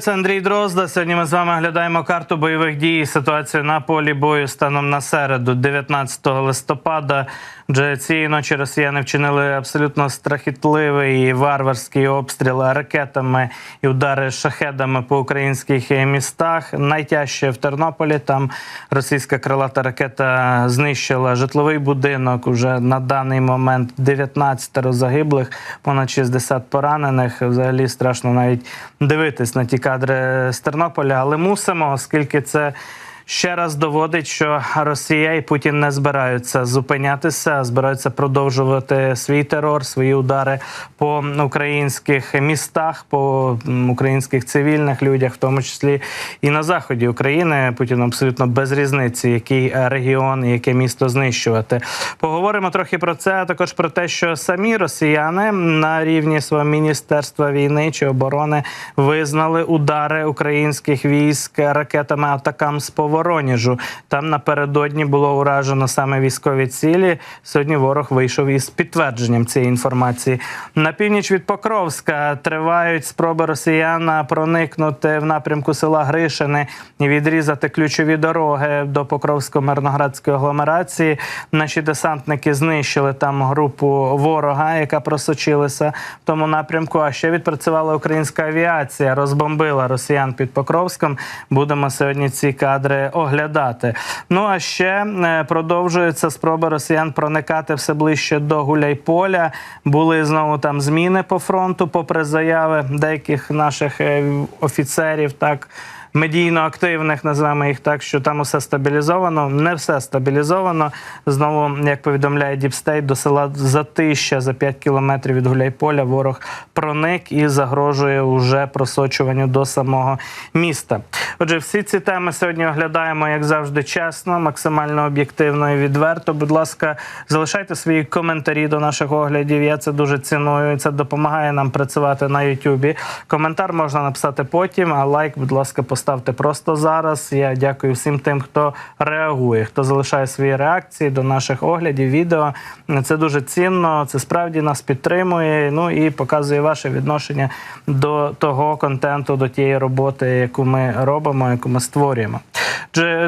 Це Андрій Дрозда. Сьогодні ми з вами оглядаємо карту бойових дій. і Ситуацію на полі бою станом на середу, 19 листопада. Вже цієї ночі росіяни вчинили абсолютно страхітливий і варварський обстріл ракетами і удари шахедами по українських містах. Найтяжче в Тернополі. Там російська крилата ракета знищила житловий будинок. Уже на даний момент 19 загиблих, понад 60 поранених. Взагалі страшно навіть дивитись на ті кадри з Тернополя, але мусимо, оскільки це. Ще раз доводить, що Росія і Путін не збираються зупинятися, а збираються продовжувати свій терор, свої удари по українських містах, по українських цивільних людях, в тому числі і на заході України. Путін абсолютно без різниці, який регіон, яке місто знищувати. Поговоримо трохи про це, а також про те, що самі росіяни на рівні свого міністерства війни чи оборони визнали удари українських військ ракетами атакам з Воронежу. Там напередодні було уражено саме військові цілі. Сьогодні ворог вийшов із підтвердженням цієї інформації. На північ від Покровська тривають спроби росіян проникнути в напрямку села Гришини і відрізати ключові дороги до Покровсько-Мирноградської агломерації. Наші десантники знищили там групу ворога, яка просочилася в тому напрямку. А ще відпрацювала українська авіація, розбомбила росіян під Покровськом. Будемо сьогодні ці кадри оглядати. Ну а ще е, продовжується спроба росіян проникати все ближче до Гуляйполя. Були знову там зміни по фронту, попри заяви деяких наших е, офіцерів. Так. Медійно активних, називаємо їх так, що там усе стабілізовано. Не все стабілізовано. Знову, як повідомляє Діпстейт, до села Затища за 5 кілометрів від Гуляйполя ворог проник і загрожує уже просочуванню до самого міста. Отже, всі ці теми сьогодні оглядаємо, як завжди, чесно, максимально об'єктивно і відверто. Будь ласка, залишайте свої коментарі до наших оглядів. Я це дуже ціную. і Це допомагає нам працювати на Ютубі. Коментар можна написати потім, а лайк, будь ласка, поставте просто зараз. Я дякую всім тим, хто реагує, хто залишає свої реакції до наших оглядів, відео. Це дуже цінно. Це справді нас підтримує. Ну і показує ваше відношення до того контенту, до тієї роботи, яку ми робимо, яку ми створюємо.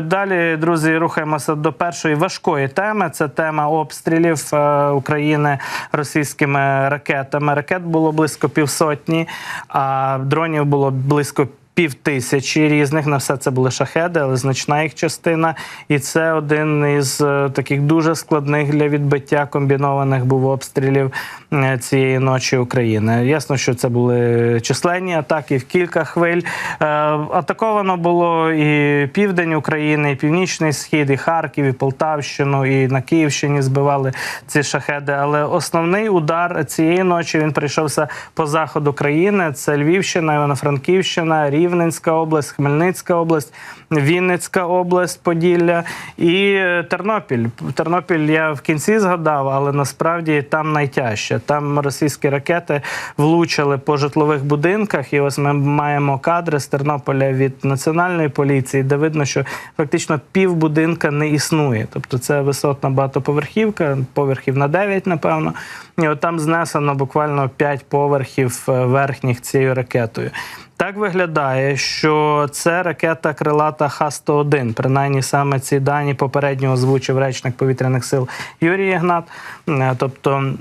Далі, друзі, рухаємося до першої важкої теми. Це тема обстрілів е, України російськими ракетами. Ракет було близько півсотні, а дронів було близько. Пів тисячі різних на все це були шахеди, але значна їх частина. І це один із е, таких дуже складних для відбиття комбінованих був обстрілів е, цієї ночі України. Ясно, що це були численні атаки в кілька хвиль. Е, Атаковано було і південь України, і північний схід, і Харків, і Полтавщину, і на Київщині збивали ці шахеди. Але основний удар цієї ночі він прийшовся по заходу країни. Це Львівщина, Івано-Франківщина, Рівненська область, Хмельницька область, Вінницька область, Поділля і е, Тернопіль. Тернопіль я в кінці згадав, але насправді там найтяжче. Там російські ракети влучили по житлових будинках. І ось ми маємо кадри з Тернополя від національної поліції, де видно, що фактично пів будинка не існує. Тобто це висотна багатоповерхівка, поверхів на 9, напевно. І от там знесено буквально 5 поверхів е, верхніх цією ракетою. Так виглядає, що це ракета крилата Х-101. Принаймні саме ці дані попередньо озвучив речник повітряних сил Юрій Ігнат. Е, Тобто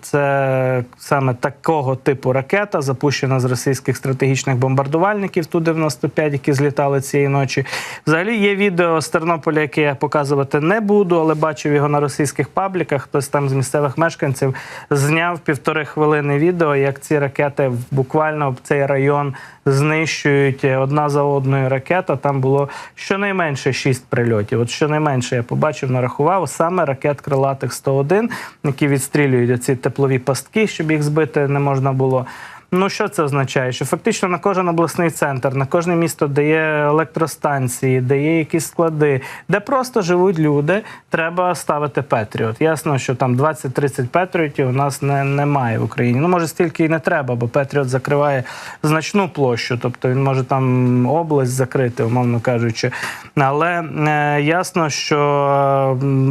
це саме такого типу ракета, запущена з російських стратегічних бомбардувальників Ту-95, які злітали цієї ночі. Взагалі є відео з Тернополя, яке я показувати не буду, але бачив його на російських пабліках. Хтось там з місцевих мешканців зняв півтори хвилини відео, як ці ракети буквально в цей район знищують одна за одною ракета. Там було щонайменше шість прильотів. От щонайменше я побачив, нарахував саме ракет крилатих 101, які відстрілюють оці теплові пастки, щоб їх збити не можна було. Ну що це означає? Що фактично на кожен обласний центр, на кожне місто, де є електростанції, де є якісь склади, де просто живуть люди, треба ставити Петріот. Ясно, що там 20-30 Петріотів у нас не, немає в Україні. Ну може стільки і не треба, бо Петріот закриває значну площу, тобто він може там область закрити, умовно кажучи. Але е, ясно, що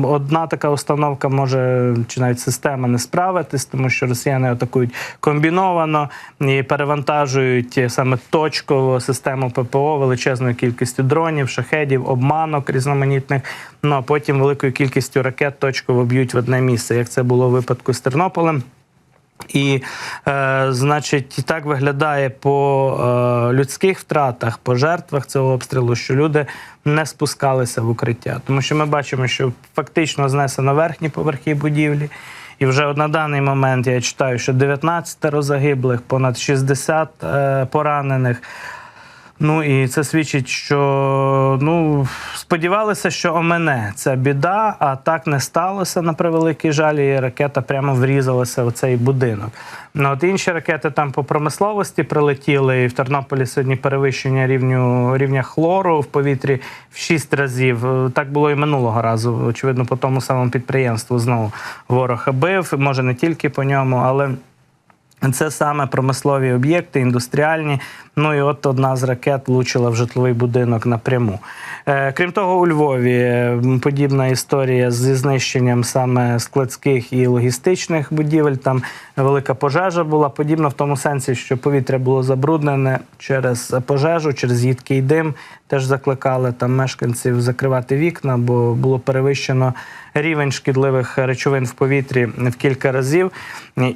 одна така установка може чи навіть система не справитись, тому що росіяни атакують комбіновано. І перевантажують саме точкову систему ППО величезною кількістю дронів, шахедів, обманок різноманітних. Ну а потім великою кількістю ракет точково б'ють в одне місце, як це було в випадку з Тернополем. І, е, значить, так виглядає по е, людських втратах, по жертвах цього обстрілу, що люди не спускалися в укриття. Тому що ми бачимо, що фактично знесено верхні поверхи будівлі. І вже на даний момент я читаю, що 19 загиблих, понад 60 е, поранених. Ну і це свідчить, що ну сподівалися, що омене це біда, а так не сталося на превеликий жаль. І ракета прямо врізалася в цей будинок. Ну от інші ракети там по промисловості прилетіли. І в Тернополі сьогодні перевищення рівню рівня хлору в повітрі в 6 разів. Е, Так було і минулого разу. Очевидно, по тому самому підприємству знову ворог бив. Може не тільки по ньому, але. Це саме промислові об'єкти, індустріальні. Ну і от одна з ракет влучила в житловий будинок напряму. Е, крім того, у Львові е, подібна історія зі знищенням саме складських і логістичних будівель. Там велика пожежа була. Подібна в тому сенсі, що повітря було забруднене через пожежу, через їдкий дим. Теж закликали там мешканців закривати вікна, бо було перевищено рівень шкідливих речовин в повітрі в кілька разів.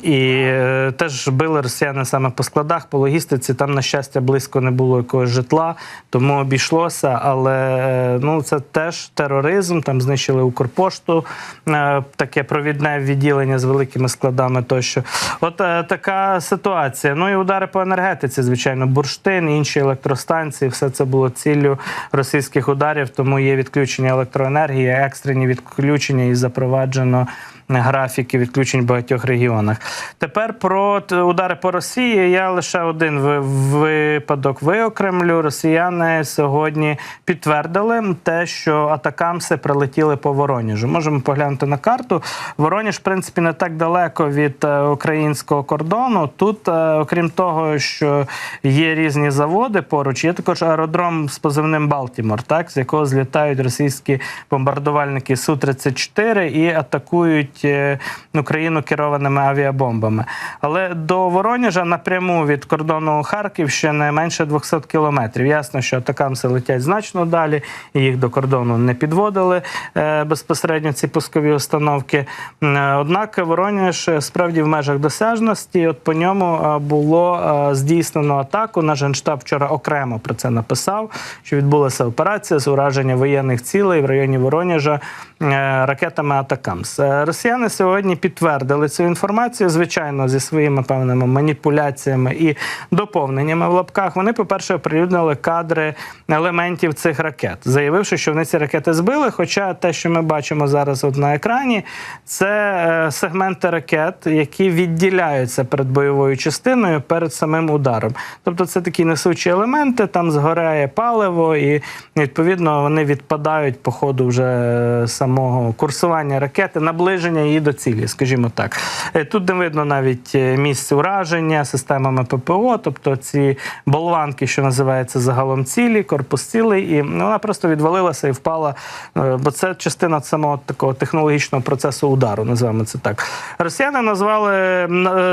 І е, теж били росіяни саме по складах, по логістиці. Там, на щастя, близько не було якогось житла, тому обійшлося. Але е, ну це теж тероризм. Там знищили Укрпошту, е, таке провідне відділення з великими складами. Тощо, от е, така ситуація. Ну і удари по енергетиці, звичайно, бурштин, інші електростанції. Все це було ціллю російських ударів. Тому є відключення електроенергії, екстрені відключення і запроваджено графіки відключень в багатьох регіонах. Тепер про удари по Росії. Я лише один ви- випадок виокремлю. Росіяни сьогодні підтвердили те, що атакамси прилетіли по Вороніжу. Можемо поглянути на карту. Вороніж, в принципі, не так далеко від е, українського кордону. Тут, е, окрім того, що є різні заводи поруч, є також аеродром з позивним Балтімор, так з якого злітають російські бомбардувальники су 34 і атакують е, Україну керованими авіабомбами. Але до Воронежа напряму від кордону Харківщини менше 200 кілометрів. Ясно, що атакамси летять значно далі, і їх до кордону не підводили е, безпосередньо ці пускові установки. Е, Однак Воронеж е, справді в межах досяжності. От по ньому було здійснено атаку. Наш генштаб вчора окремо про це написав, що відбулася операція з ураження воєнних цілей в районі Воронежа е, ракетами Атакамс. Росіяни сьогодні підтвердили цю інформацію, звичайно, зі своїми певними маніпуляціями і доповненнями в лапках. Вони, по-перше, оприлюднили кадри елементів цих ракет, заявивши, що вони ці ракети збили. Хоча те, що ми бачимо зараз от на екрані, це е, сегменти ракет, які відділяються перед бойовою частиною перед самим ударом. Тобто це такі несучі елементи, там згоряє паливо, і відповідно вони відпадають по ходу вже е, самого курсування ракети, наближення її до цілі, скажімо так. Е, Тут не видно навіть е, місце ураження системами ППО, тобто ці болванки, що називається загалом цілі, корпус цілий, і вона просто відвалилася і впала, е, бо це частина самого такого технологічного процесу удару, називаємо це так. Росіяни назвали,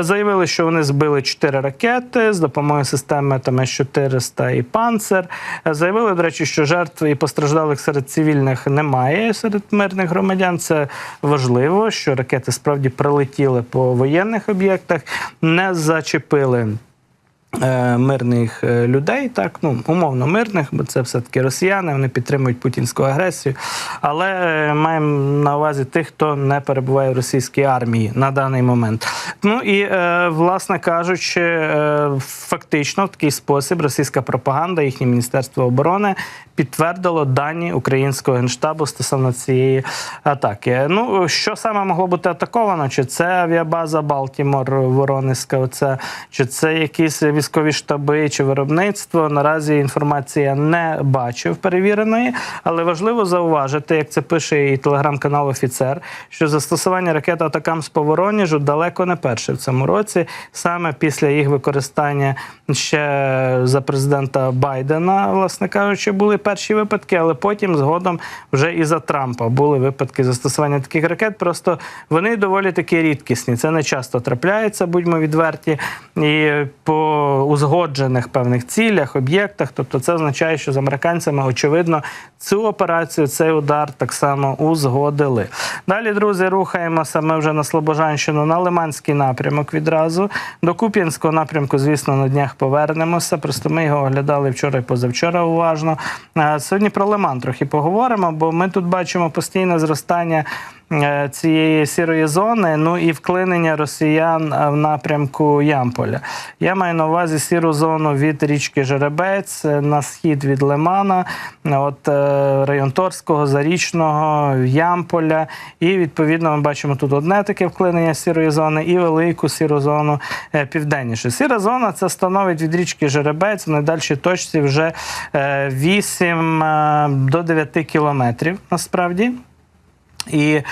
заявили, що вони збили чотири ракети з допомогою системи там С-400 і Панцер. Заявили, до речі, що жертв і постраждалих серед цивільних немає серед мирних громадян. Це важливо, що ракети справді прилетіли по воєнних об'єктах, не зачепили. е, Мирних е, людей, так ну умовно мирних, бо це все таки росіяни, вони підтримують путінську агресію. Але е, маємо на увазі тих, хто не перебуває в російській армії на даний момент. Ну і власне кажучи, фактично в такий спосіб російська пропаганда, їхнє міністерство оборони підтвердило дані українського генштабу стосовно цієї атаки. Ну що саме могло бути атаковано? Чи це авіабаза Балтімор Воронезька? Оце чи це якийсь військові штаби чи виробництво. Наразі інформація не бачив перевіреної, але важливо зауважити, як це пише і телеграм-канал Офіцер, що застосування ракет Атакамс по Воронежу далеко не перше в цьому році. Саме після їх використання ще за президента Байдена, власне кажучи, були перші випадки, але потім згодом вже і за Трампа були випадки застосування таких ракет. Просто вони доволі такі рідкісні. Це не часто трапляється, будьмо відверті, і по узгоджених певних цілях, об'єктах. Тобто, це означає, що з американцями очевидно цю операцію, цей удар так само узгодили. Далі, друзі, рухаємося. Ми вже на Слобожанщину, на Лиманський напрямок відразу. До Куп'янського напрямку, звісно, на днях повернемося. Просто ми його оглядали вчора і позавчора уважно. А Сьогодні про Лиман трохи поговоримо, бо ми тут бачимо постійне зростання. Е, Цієї сірої зони, ну і вклинення росіян е, в напрямку Ямполя. Я маю на увазі сіру зону від річки Жеребець е, на схід від Лимана, от район Торського, Зарічного, Ямполя. І відповідно ми бачимо тут одне таке вклинення сірої зони і велику сіру зону південніше. Сіра зона це становить від річки Жеребець в найдальшій точці вже е, 8 е, до 9 кілометрів насправді. І е,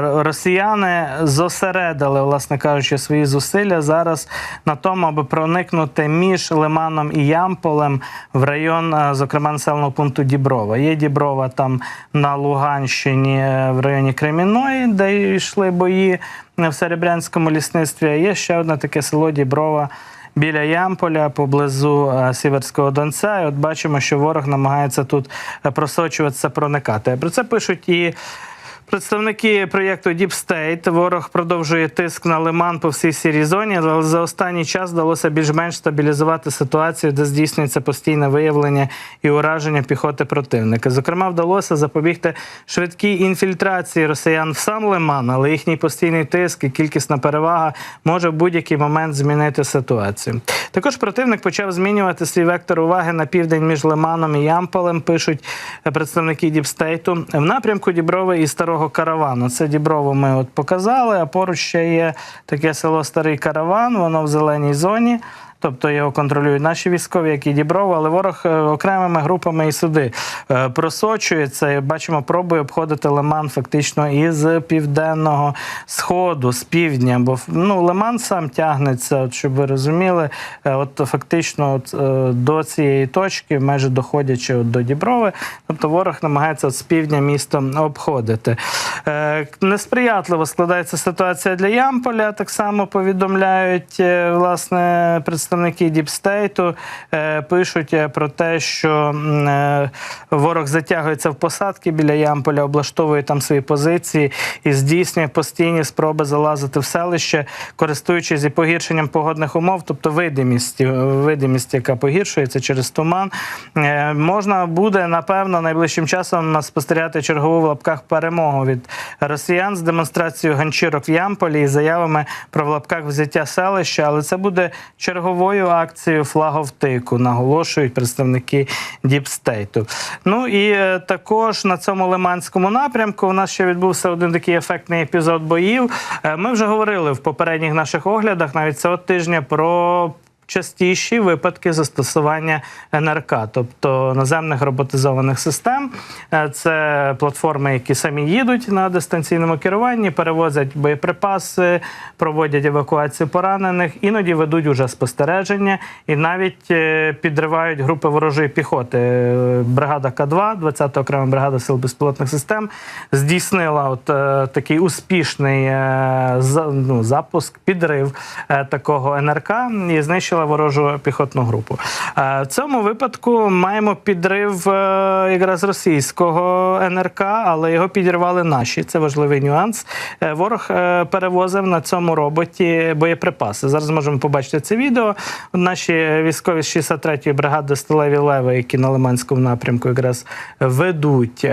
росіяни зосередили, власне кажучи, свої зусилля зараз на тому, аби проникнути між Лиманом і Ямполем в район, е, зокрема, населеного пункту Діброва. Є Діброва там на Луганщині е, в районі Креміної, де йшли бої в Серебрянському лісництві. Є ще одне таке село Діброва. Біля Ямполя поблизу е, Сіверського Донця, і от бачимо, що ворог намагається тут е, просочуватися, проникати. Про це пишуть і Представники проєкту State ворог продовжує тиск на лиман по всій сірій зоні, але за останній час вдалося більш-менш стабілізувати ситуацію, де здійснюється постійне виявлення і ураження піхоти противника. Зокрема, вдалося запобігти швидкій інфільтрації росіян в сам лиман, але їхній постійний тиск і кількісна перевага може в будь-який момент змінити ситуацію. Також противник почав змінювати свій вектор уваги на південь між Лиманом і Ямполем. Пишуть представники Діпстейту в напрямку Діброви і Старого Каравану. Це Діброво ми от показали. А поруч ще є таке село Старий Караван. Воно в зеленій зоні. Тобто його контролюють наші військові, які Діброво, але ворог е, окремими групами і сюди е, просочується. І бачимо, пробує обходити Лиман фактично із південного сходу, з півдня. Бо ну, Лиман сам тягнеться, от, щоб ви розуміли, е, от фактично от, до цієї точки, майже доходячи от до Діброви. Тобто ворог намагається от з півдня місто обходити. Несприятливо складається ситуація для Ямполя. Так само повідомляють власне представники Діпстейту. Пишуть е, про те, що е, ворог затягується в посадки біля Ямполя, облаштовує там свої позиції і здійснює постійні спроби залазити в селище, користуючись і погіршенням погодних умов, тобто видимість, видимість, яка погіршується через туман. Е, Можна буде напевно найближчим часом спостерігати чергову в лапках перемогу від росіян з демонстрацією ганчірок в Ямполі і заявами про в лапках взяття селища, але це буде черговою акцією флаговтику, наголошують представники Діпстейту. Ну і е, також на цьому лиманському напрямку у нас ще відбувся один такий ефектний епізод боїв. Е, Ми вже говорили в попередніх наших оглядах, навіть цього тижня, про частіші випадки застосування НРК, тобто наземних роботизованих систем. Е, Це платформи, які самі їдуть на дистанційному керуванні, перевозять боєприпаси, проводять евакуацію поранених, іноді ведуть уже спостереження і навіть е, підривають групи ворожої піхоти. Е, Бригада К2, 20-та окрема бригада сил безпілотних систем, здійснила от такий успішний ну, запуск, підрив такого НРК і знищила ворожу піхотну групу. Е, В цьому випадку маємо підрив е, якраз російського НРК, але його підірвали наші. Це важливий нюанс. Е, Ворог перевозив на цьому роботі боєприпаси. Зараз можемо побачити це відео. Наші військові з 63-ї бригади Сталеві Леви, які на Лиманському напрямку якраз ведуть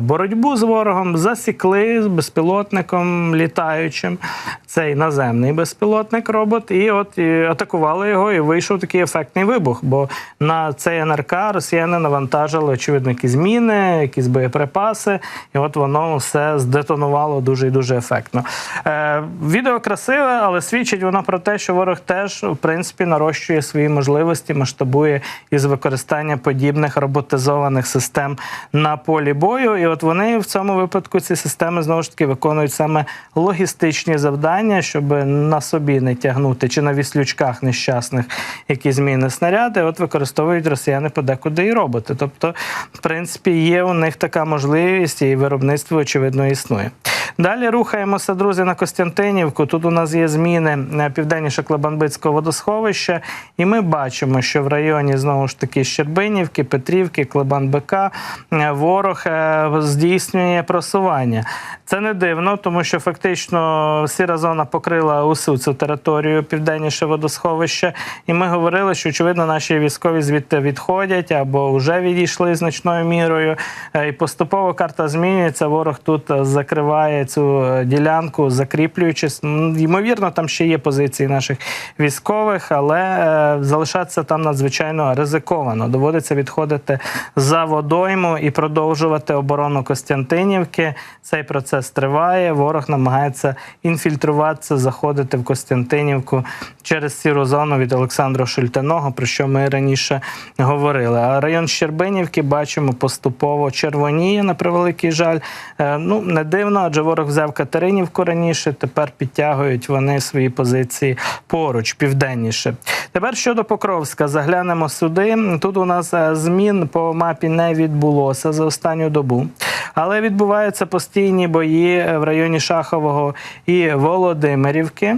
боротьбу з ворогом, засікли безпілотником літаючим цей наземний безпілотник робот, і от і атакували його. Його, і вийшов такий ефектний вибух. Бо на цей НРК росіяни навантажили очевидно якісь міни, якісь боєприпаси, і от воно все здетонувало дуже і дуже ефектно. Е, відео красиве, але свідчить воно про те, що ворог теж в принципі нарощує свої можливості, масштабує із використання подібних роботизованих систем на полі бою. І от вони в цьому випадку ці системи знову ж таки виконують саме логістичні завдання, щоб на собі не тягнути чи на віслючках нещасних які зміни снаряди. От використовують росіяни подекуди і роботи. Тобто, в принципі, є у них така можливість, і виробництво очевидно існує. Далі рухаємося, друзі, на Костянтинівку. Тут у нас є зміни е, південніше Клебанбицького водосховища, і ми бачимо, що в районі знову ж таки Щербинівки, Петрівки, Клебан-БК е, ворог е, здійснює просування. Це не дивно, тому що фактично сіра зона покрила усю цю територію південніше водосховища. І ми говорили, що очевидно наші військові звідти відходять або вже відійшли значною мірою. І поступово карта змінюється. Ворог тут е, закриває цю е, ділянку, закріплюючись. Ймовірно, там ще є позиції наших військових, але е, залишатися там надзвичайно ризиковано. Доводиться відходити за водойму і продовжувати оборону Костянтинівки. Цей процес триває. Ворог намагається інфільтруватися, заходити в Костянтинівку через сіру зону від Олександра Шультяного, про що ми раніше говорили. А район Щербинівки бачимо поступово червоніє на превеликий жаль. Е, Ну не дивно, адже ворог взяв Катеринівку раніше. Тепер підтягують вони свої позиції поруч, південніше. Тепер щодо Покровська, заглянемо сюди. Тут у нас е, змін по мапі не відбулося за останню добу, але відбуваються постійні бої е, в районі Шахового і Володимирівки.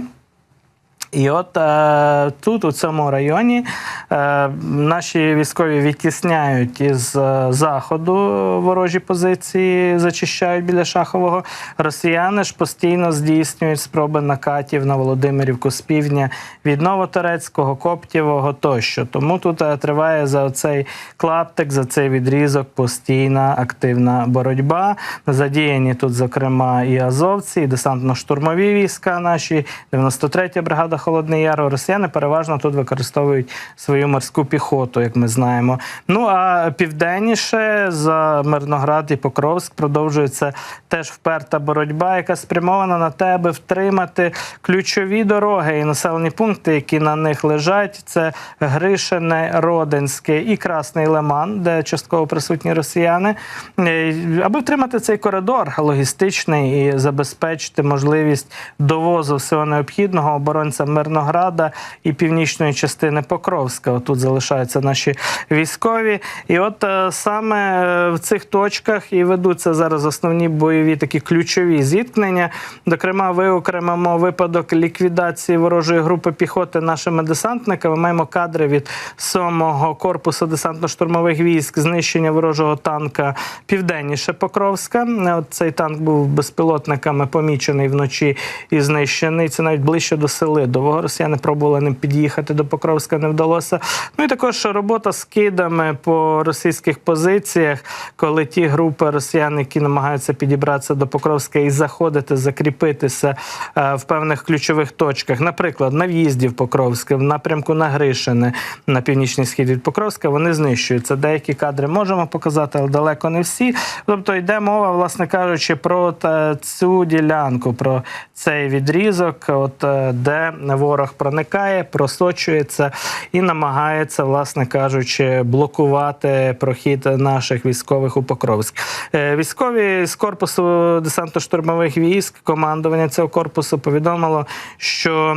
І от е, тут, у цьому районі, е, наші військові відтісняють із е, заходу ворожі позиції, зачищають біля Шахового. Росіяни ж постійно здійснюють спроби накатів на Володимирівку з півдня від Новоторецького, Коптєвого тощо. Тому тут е, триває за цей клаптик, за цей відрізок постійна активна боротьба. Задіяні тут, зокрема, і азовці, і десантно-штурмові війська наші, 93-я бригада Холодний Яр. Росіяни переважно тут використовують свою морську піхоту, як ми знаємо. Ну а південніше за Мирноград і Покровськ продовжується теж вперта боротьба, яка спрямована на те, аби втримати ключові дороги і населені пункти, які на них лежать. Це Гришине, Родинське і Красний Лиман, де частково присутні росіяни, Е, аби втримати цей коридор логістичний і забезпечити можливість довозу всього необхідного оборонцям Мирнограда і північної частини Покровська. Отут залишаються наші військові. І от е, саме е, в цих точках і ведуться зараз основні бойові такі ключові зіткнення. Зокрема, виокремимо випадок ліквідації ворожої групи піхоти нашими десантниками. Маємо кадри від 7-го корпусу десантно-штурмових військ, знищення ворожого танка південніше Покровська. От цей танк був безпілотниками помічений вночі і знищений. Це навіть ближче до сели. Довго росіяни пробували ним під'їхати до Покровська, не вдалося. Ну і також робота з кидами по російських позиціях, коли ті групи росіян, які намагаються підібратися до Покровська і заходити, закріпитися е, в певних ключових точках, наприклад, на в'їзді в Покровське, в напрямку на Гришине, на північний схід від Покровська, вони знищуються. Деякі кадри можемо показати, але далеко не всі. Тобто йде мова, власне кажучи, про та- цю ділянку, про цей відрізок, от е, де ворог проникає, просочується і намагається, власне кажучи, блокувати прохід наших військових у Покровськ. Е, Військові з корпусу десантно-штурмових військ, командування цього корпусу повідомило, що е,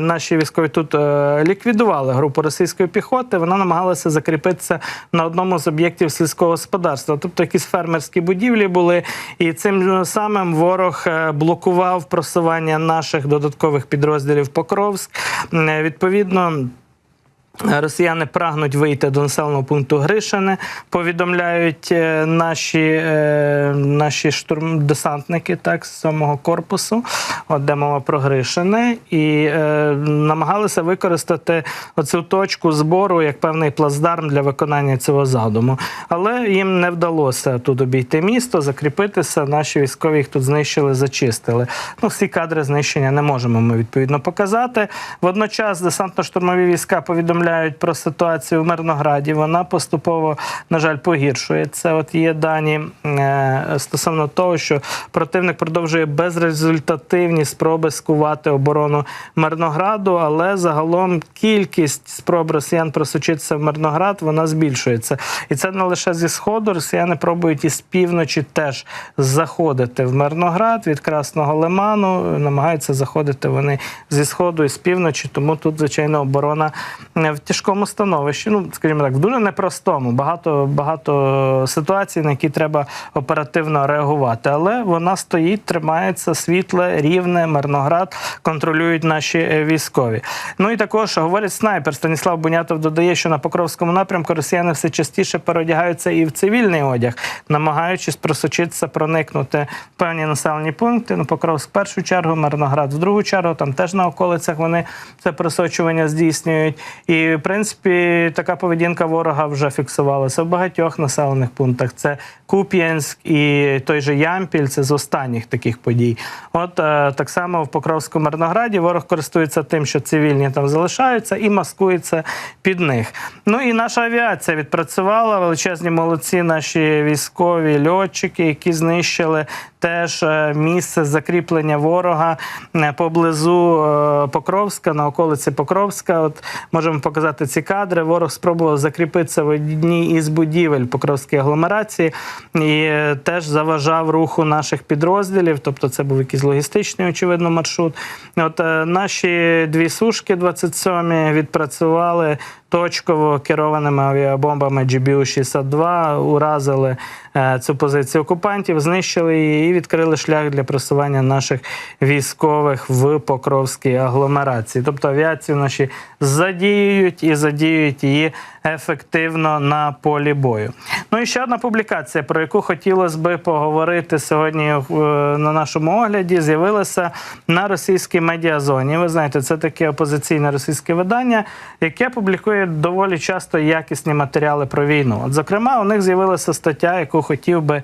наші військові тут е, ліквідували групу російської піхоти. Вона намагалася закріпитися на одному з об'єктів сільського господарства, тобто якісь фермерські будівлі були, і цим самим ворог блокував просування наших додаткових підрозділів Покровськ. Відповідно. Росіяни прагнуть вийти до населеного пункту Гришине. Повідомляють е, наші, е, наші штурм десантники так, з самого корпусу, от де мова про Гришине, і е, намагалися використати оцю точку збору як певний плацдарм для виконання цього задуму. Але їм не вдалося тут обійти місто, закріпитися. Наші військові їх тут знищили, зачистили. Ну, всі кадри знищення не можемо ми відповідно показати. Водночас десантно-штурмові війська повідомляють про ситуацію в Мирнограді. Вона поступово, на жаль, погіршується. От є дані е, стосовно того, що противник продовжує безрезультативні спроби скувати оборону Мирнограду, але загалом кількість спроб росіян просочитися в Мирноград вона збільшується. І це не лише зі сходу. Росіяни пробують із півночі теж заходити в Мирноград від Красного Лиману. Намагаються заходити вони зі сходу і з півночі. Тому тут, звичайно, оборона е, в тяжкому становищі. Ну, скажімо так, в дуже непростому. Багато багато ситуацій, на які треба оперативно реагувати. Але вона стоїть, тримається світле, рівне, Мирноград контролюють наші е, військові. Ну і також говорить снайпер Станіслав Бунятов додає, що на Покровському напрямку росіяни все частіше переодягаються і в цивільний одяг, намагаючись просочитися, проникнути в певні населені пункти. Ну, Покровськ в першу чергу, Мирноград в другу чергу. Там теж на околицях вони це просочування здійснюють. І в принципі така поведінка ворога вже фіксувалася в багатьох населених пунктах. Це Куп'янськ і той же Ямпіль. Це з останніх таких подій. От е, так само в Покровському Мирнограді ворог користується тим, що цивільні там залишаються, і маскується під них. Ну і наша авіація відпрацювала величезні молодці, наші військові льотчики, які знищили теж е, місце закріплення ворога е, поблизу е, Покровська, на околиці Покровська. От можемо показати ці кадри. Ворог спробував закріпитися в одній із будівель Покровської агломерації і теж заважав руху наших підрозділів. Тобто, це був якийсь логістичний, очевидно, маршрут. От наші дві сушки 27 відпрацювали точково керованими авіабомбами GBU-62, уразили е, цю позицію окупантів, знищили її і відкрили шлях для просування наших військових в Покровській агломерації. Тобто авіацію наші задіюють і задіюють її ефективно на полі бою. Ну і ще одна публікація, про яку хотілося би поговорити сьогодні е, на нашому огляді, з'явилася на російській медіазоні. Ви знаєте, це таке опозиційне російське видання, яке публікує доволі часто якісні матеріали про війну. От, зокрема, у них з'явилася стаття, яку хотів би.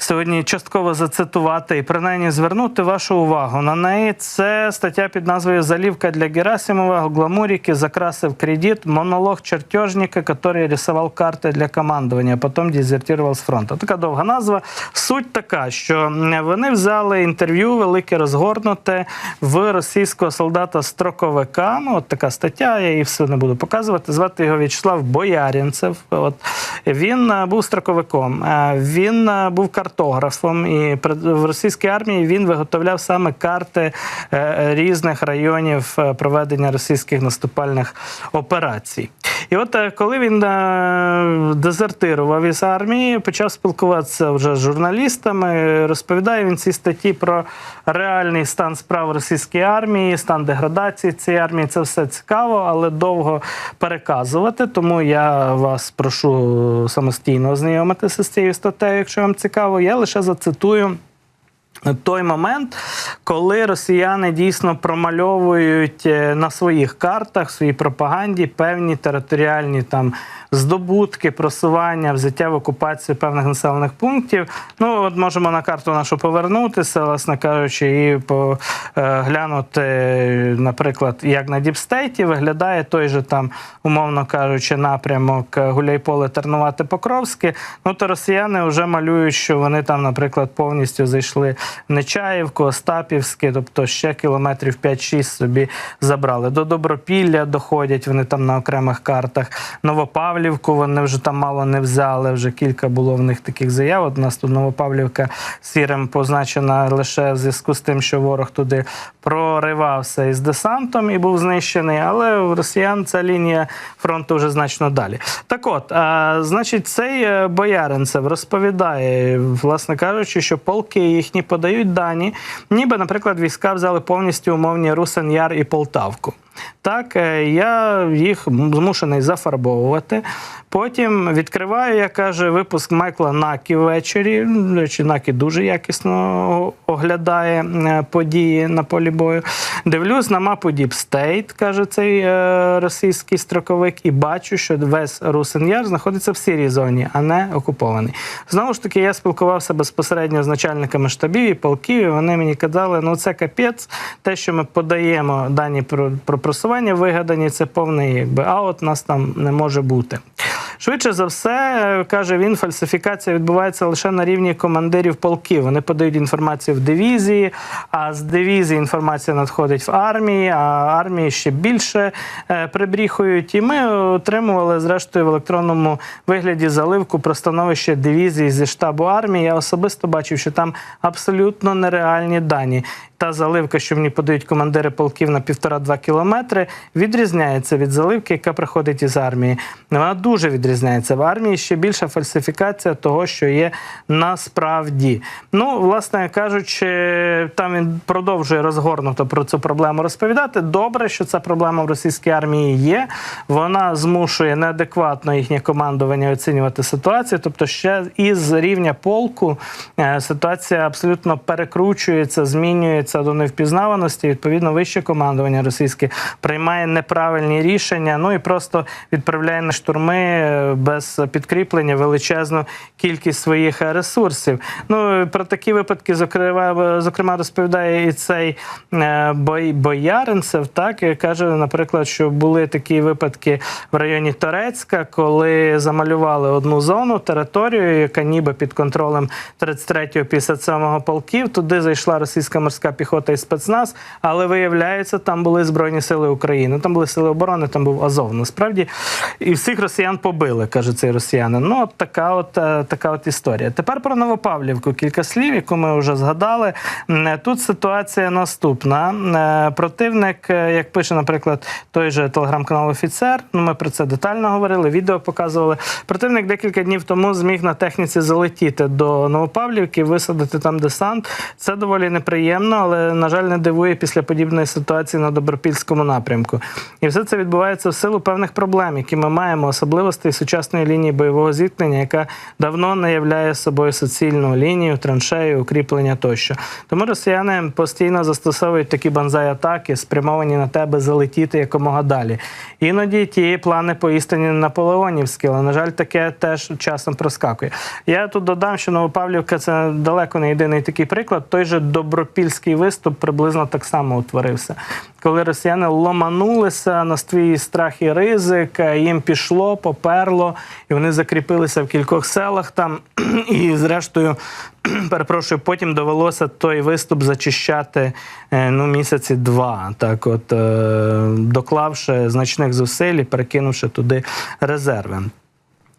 Сьогодні частково зацитувати і принаймні звернути вашу увагу на неї. Це стаття під назвою Залівка для Герасимова, гламурики, закрасив кредит, монолог чертежника, який рисував карти для командування, а потім дезертував з фронту. Така довга назва. Суть така, що вони взяли інтерв'ю велике розгорнуте в російського солдата строковика. Ну, от така стаття, я її все не буду показувати. Звати його В'ячеслав Боярінцев. От він е, був строковиком, е, він е, був картографом, і в російській армії він виготовляв саме карти е, різних районів е, проведення російських наступальних операцій. І от е, коли він дезертирував із армії, почав спілкуватися вже з журналістами, розповідає він ці статті про реальний стан справ російської армії, стан деградації цієї армії. Це все цікаво, але довго переказувати. Тому я вас прошу самостійно ознайомитися з цією статтею, якщо вам цікаво. Я лише зацитую. Той момент, коли росіяни дійсно промальовують е, на своїх картах, своїй пропаганді певні територіальні там здобутки, просування, взяття в окупацію певних населених пунктів. Ну, от можемо на карту нашу повернутися, власне кажучи, і поглянути, наприклад, як на Діпстейті виглядає той же там, умовно кажучи, напрямок Гуляйполе Тернувати Покровське. Ну то росіяни вже малюють, що вони там, наприклад, повністю зайшли Нечаївку, Остапівське, тобто ще кілометрів 5-6 собі забрали. До Добропілля доходять вони там на окремих картах. Новопавлівку вони вже там мало не взяли. Вже кілька було в них таких заяв. От у нас тут Новопавлівка сірим позначена лише в зв'язку з тим, що ворог туди проривався із десантом і був знищений. Але у росіян ця лінія фронту вже значно далі. Так от, а, значить, цей е, Бояринцев розповідає, власне кажучи, що полки їхні подають дані, ніби, наприклад, війська взяли повністю умовні Русен Яр і Полтавку. Так, е, я їх змушений зафарбовувати. Потім відкриваю, як каже, випуск Майкла Накі ввечері. Речі, Накі дуже якісно оглядає е, події на полі бою. Дивлюсь на мапу Deep State, каже цей е, російський строковик, і бачу, що весь Русин Яр знаходиться в сірій зоні, а не окупований. Знову ж таки, я спілкувався безпосередньо з начальниками штабів і полків. і Вони мені казали, ну це капець, те, що ми подаємо дані про, про просування вигадані, це повний якби аут, нас там не може бути. Швидше за все, каже він, фальсифікація відбувається лише на рівні командирів полків. Вони подають інформацію в дивізії, а з дивізії інформація надходить в армії, а армії ще більше е, прибріхують. І ми отримували, зрештою, в електронному вигляді заливку про становище дивізії зі штабу армії. Я особисто бачив, що там абсолютно нереальні дані. Та заливка, що мені подають командири полків на півтора-два кілометри, відрізняється від заливки, яка приходить із армії. Вона дуже відрізняється. В армії ще більша фальсифікація того, що є насправді. Ну, власне кажучи, там він продовжує розгорнуто про цю проблему розповідати. Добре, що ця проблема в російській армії є. Вона змушує неадекватно їхнє командування оцінювати ситуацію. Тобто, ще із рівня полку е, ситуація абсолютно перекручується, змінюється до невпізнаваності. Відповідно, вище командування російське приймає неправильні рішення. Ну і просто відправляє на штурми е, без підкріплення величезну кількість своїх е, ресурсів. Ну про такі випадки, зокрема, зокрема, розповідає і цей е, бой, бояринцев. Так каже, наприклад, що були такі випадки в районі Торецька, коли замалювали одну зону, територію, яка ніби під контролем 33-го 57-го полків. Туди зайшла російська морська піхота і спецназ, але виявляється, там були збройні сили України, там були сили оборони, там був Азов. Насправді і всіх росіян побили, каже цей росіянин. Ну, от така, от е, така от історія. Тепер про Новопавлівку кілька слів, яку ми вже згадали. Тут ситуація наступна. Е, Противник, е, як пише, наприклад, той же телеграм-канал Офіцер. Ну, ми про це детально говорили, відео показували. Противник декілька днів тому зміг на техніці залетіти до Новопавлівки, висадити там десант. Це доволі неприємно, але на жаль, не дивує після подібної ситуації на добропільському напрямку. І все це відбувається в силу певних проблем, які ми маємо, особливостей сучасної лінії бойового зіткнення, яка давно не являє собою суцільну лінію, траншею, укріплення тощо. Тому росіяни постійно застосовують такі банзай-атаки, спрямовані на тебе залетіти якомога далі. Іноді ті плани поістині наполеонівські, але на жаль, таке теж часом проскакує. Я тут додам, що Новопавлівка це далеко не єдиний такий приклад. Той же добропільський виступ приблизно так само утворився. Коли росіяни ломанулися на свій страх і ризик, їм пішло, поперло, і вони закріпилися в кількох селах там. І, зрештою, перепрошую, потім довелося той виступ зачищати е, ну, місяці два, так от е, доклавши значних зусиль і перекинувши туди резерви.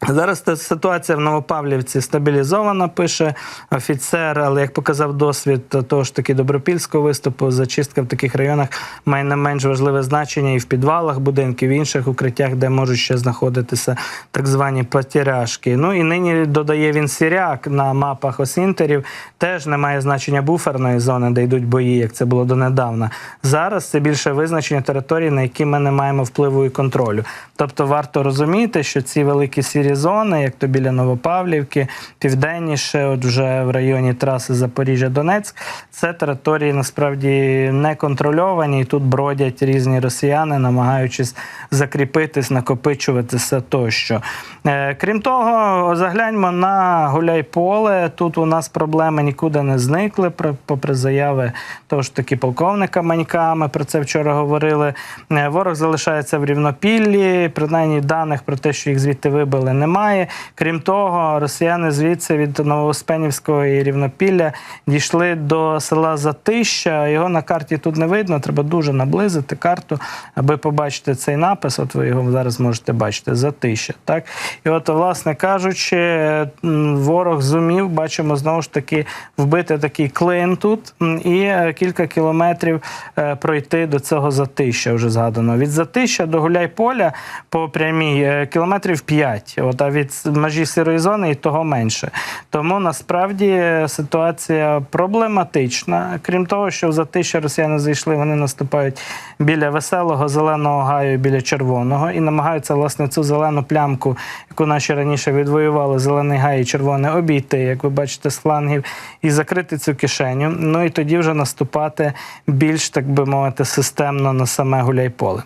Зараз ситуація в Новопавлівці стабілізована, пише офіцер, але як показав досвід того ж таки добропільського виступу, зачистка в таких районах має не менш важливе значення і в підвалах будинків, і в інших укриттях, де можуть ще знаходитися так звані потеряшки. Ну і нині додає він сіряк на мапах осінтерів. Теж не має значення буферної зони, де йдуть бої, як це було донедавна. Зараз це більше визначення території, на які ми не маємо впливу і контролю. Тобто варто розуміти, що ці великі сірі зони, як то біля Новопавлівки, південніше, от вже в районі траси Запоріжжя-Донецьк, це території насправді не контрольовані, і тут бродять різні росіяни, намагаючись закріпитись, накопичуватися тощо. Е, Крім того, загляньмо на Гуляйполе. Тут у нас проблеми нікуди не зникли, попри заяви того ж таки полковника Манька. Ми про це вчора говорили. Е, Ворог залишається в рівнопіллі, принаймні даних про те, що їх звідти вибили, немає. Крім того, росіяни звідси від Новоспенівського і Рівнопілля дійшли до села Затища. Його на карті тут не видно. Треба дуже наблизити карту, аби побачити цей напис. От ви його зараз можете бачити. Затища. Так і от, власне кажучи, ворог зумів, бачимо знову ж таки вбити такий клин тут і е, кілька кілометрів е, пройти до цього затища, вже згадано. Від затища до Гуляйполя по прямій е, кілометрів 5. От, а від межі сірої зони і того менше. Тому насправді ситуація проблематична. Крім того, що за те, що росіяни зайшли, вони наступають біля веселого зеленого гаю, біля червоного і намагаються власне цю зелену плямку, яку наші раніше відвоювали, зелений гай і червоне, обійти, як ви бачите, з флангів, і закрити цю кишеню. Ну і тоді вже наступати більш, так би мовити, системно на саме гуляйполе.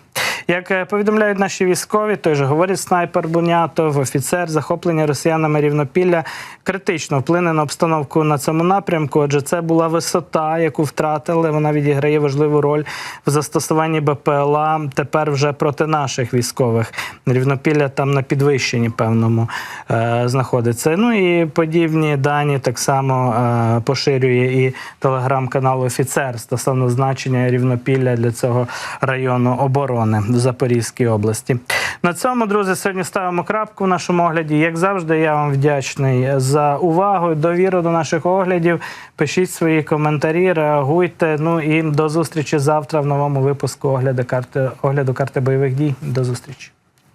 Як е, повідомляють наші військові, той же говорить снайпер Бунятов, офіцер, захоплення росіянами рівнопілля критично вплине на обстановку на цьому напрямку. Отже, це була висота, яку втратили. Вона відіграє важливу роль в застосуванні БПЛА тепер вже проти наших військових. Рівнопілля там на підвищенні певному е, знаходиться. Ну і подібні дані так само е, поширює і телеграм-канал Офіцер стосовно значення рівнопілля для цього району оборони в Запорізькій області. На цьому, друзі, сьогодні ставимо крапку в нашому огляді. Як завжди, я вам вдячний за увагу, довіру до наших оглядів. Пишіть свої коментарі, реагуйте. Ну і до зустрічі завтра в новому випуску огляду карти огляду карти бойових дій. До зустрічі.